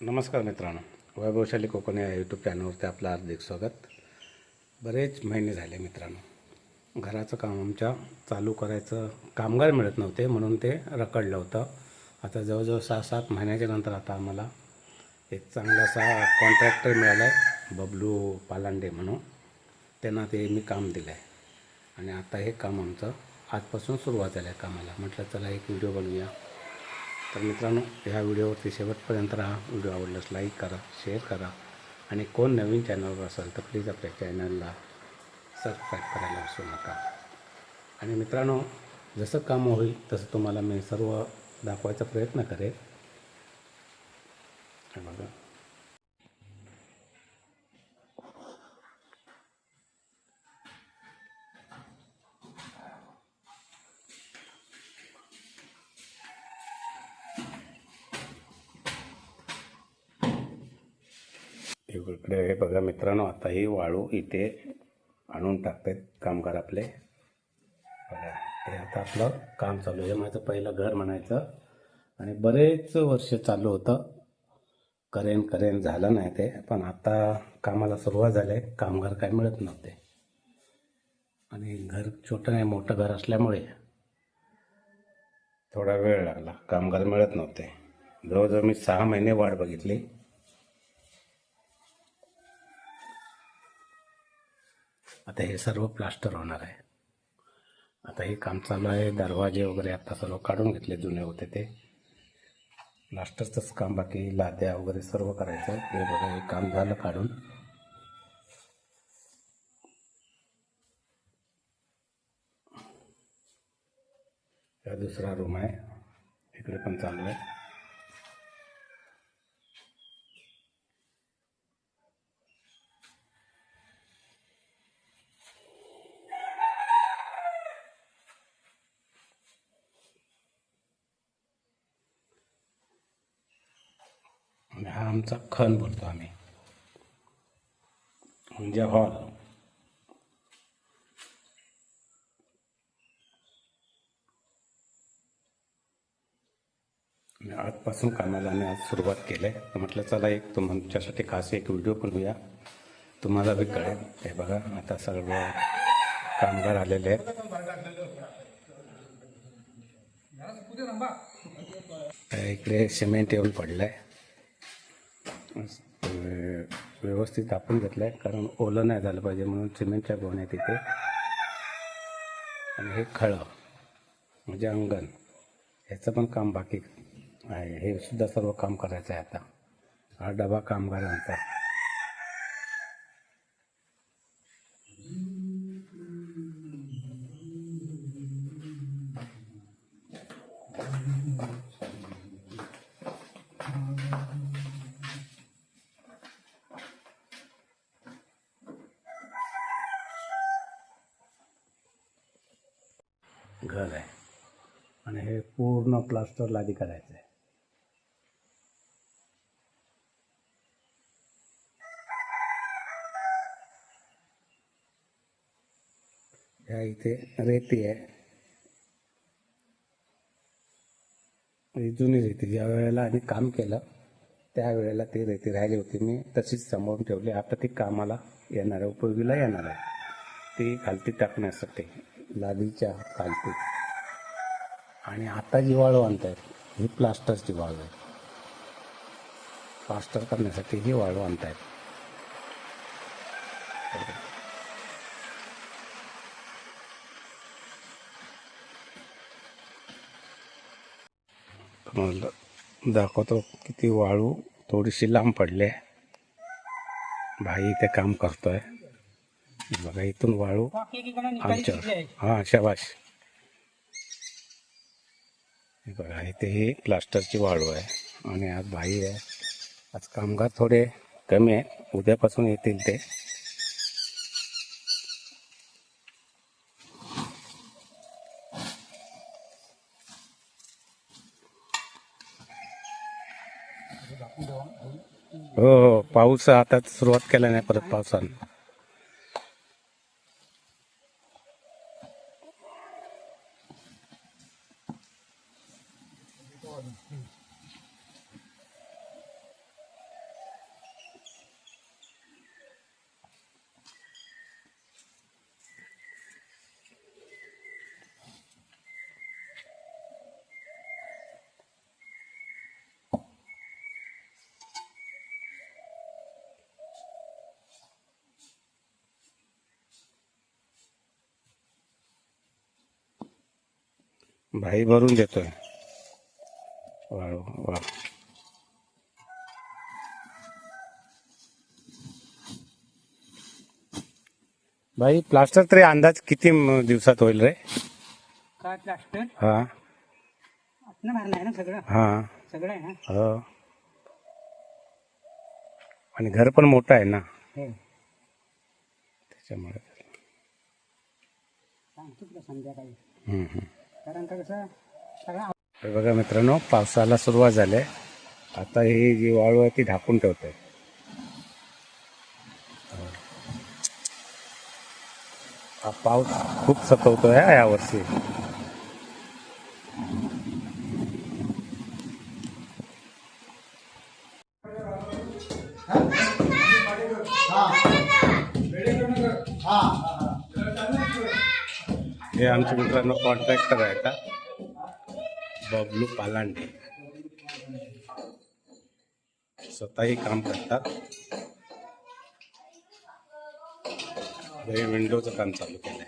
नमस्कार मित्रांनो. वैभवशाली कोकणी या यूट्यूब चॅनलवरती आपलं हार्दिक स्वागत. बरेच महिने झाले मित्रांनो. घराचं काम आमच्या चालू करायचं कामगार मिळत नव्हते म्हणून ते रखडलं होतं. आता जवळजवळ सहा सात महिन्याच्या नंतर आता आम्हाला एक चांगलासा कॉन्ट्रॅक्टर मिळाला आहे बबलू पालांडे म्हणून. त्यांना ते मी काम दिलं आहे आणि आता हे काम आमचं आजपासून सुरुवात झालं आहे कामाला. म्हटलं चला एक व्हिडिओ बनवूया तर मित्रांनो ह्या व्हिडिओवरती शेवटपर्यंत राहा. व्हिडिओ आवडल्यास लाईक करा शेअर करा. आणि कोण नवीन चॅनलवर असेल तर प्लीज आपल्या चॅनलला सबस्क्राईब करायला विसरू नका. आणि मित्रांनो जसं काम होईल तसं तुम्हाला मी सर्व दाखवायचा प्रयत्न करेन. बघा. इकडे हे बघा मित्रांनो आता ही वाळू इथे आणून टाकतात कामगार आपले. बघा हे आता आपलं काम चालू आहे. हे माझं पहिलं घर म्हणायचं. आणि बरेच वर्ष चालू होतं. करेन करेन झालं नाही ते. पण आता कामाला सुरुवात झाली आहे. कामगार काय मिळत नव्हते. आणि घर छोटं नाही मोठं घर असल्यामुळे थोडा वेळ लागला. कामगार मिळत नव्हते. जवळजवळ मी सहा महिने वाट बघितली. आता हे सर्व प्लास्टर होणार आहे. आता हे काम चालू आहे. दरवाजे वगैरे आता सर्व काढून घेतले जुने होते ते. प्लास्टरचंच काम बाकी लाद्या वगैरे सर्व करायचं हे बघा हे काम झालं काढून. हा दुसरा रूम आहे. इकडे पण चालू आहे. हा आमचा खण बोलतो आम्ही. म्हणजे हॉल. मी आजपासून कामाला आम्ही आज सुरुवात केली आहे म्हटलं चला एक तुमच्यासाठी खास एक व्हिडिओ बनवूया. तुम्हाला बी कळेल. हे बघा आता सर्व कामगार आलेले आहेत. इकडे सिमेंट येऊन पडलं आहे व्यवस्थित तापून घेतलं आहे कारण ओलं नाही झालं पाहिजे म्हणून सिमेंटच्या गोण्या तिथे आणि हे खळं म्हणजे अंगण ह्याचं पण काम बाकी आहे. हे सुद्धा सर्व काम करायचं आहे आता. हा डबा कामगारांचा. घर आहे. आणि हे पूर्ण प्लास्टर लादी करायचं आहे. ह्या इथे रेती आहे. ही जुनी रेती ज्या वेळेला आम्ही काम केलं त्यावेळेला ती रेती राहिली होती. मी तशीच सांभाळून ठेवली. आता ती कामाला येणार आहे उपयोगीला येणार आहे. ती खालती टाकण्यासाठी. लादीच्या खालती आणि आता जी वाळू आणतायत ही प्लास्टरची वाळू आहे. प्लास्टर करण्यासाठी ही वाळू आणतायत. तुम्हाला दाखवतो किती वाळू थोडीशी लांब पडली. आहे भाई इथे काम करतोय. बघा इथून वाळू आमच्या. हां शाबाश बघा इथे ही प्लास्टरची वाळू आहे आणि आज भाई आहे. आज कामगार थोडे कमी आहे. उद्यापासून येतील ते. हो हो पाऊस आता सुरुवात केला नाही परत पावसानं. भाई भरून देतोय वाळू वा भाई प्लास्टर तरी अंदाज किती दिवसात होईल रे काय प्लास्टर हा आपलं भरलं आहे ना सगळं हा सगळं आहे ना हो आणि घर पण मोठं आहे ना त्याच्यामुळे सांगतो तुला संध्याकाळी. कारण का कसं सगळं हे बघा मित्रांनो पावसाला सुरुवात झाली आहे. आता ही जी वाळू आहे ती ढाकून ठेवते. हा पाऊस खूप सतवतोय यावर्षी. हे आमचे मित्रांनो कॉन्ट्रॅक्टर आहे का बबलू पालांडे. स्वतःही काम करतात. हे विंडोचं काम चालू केलं.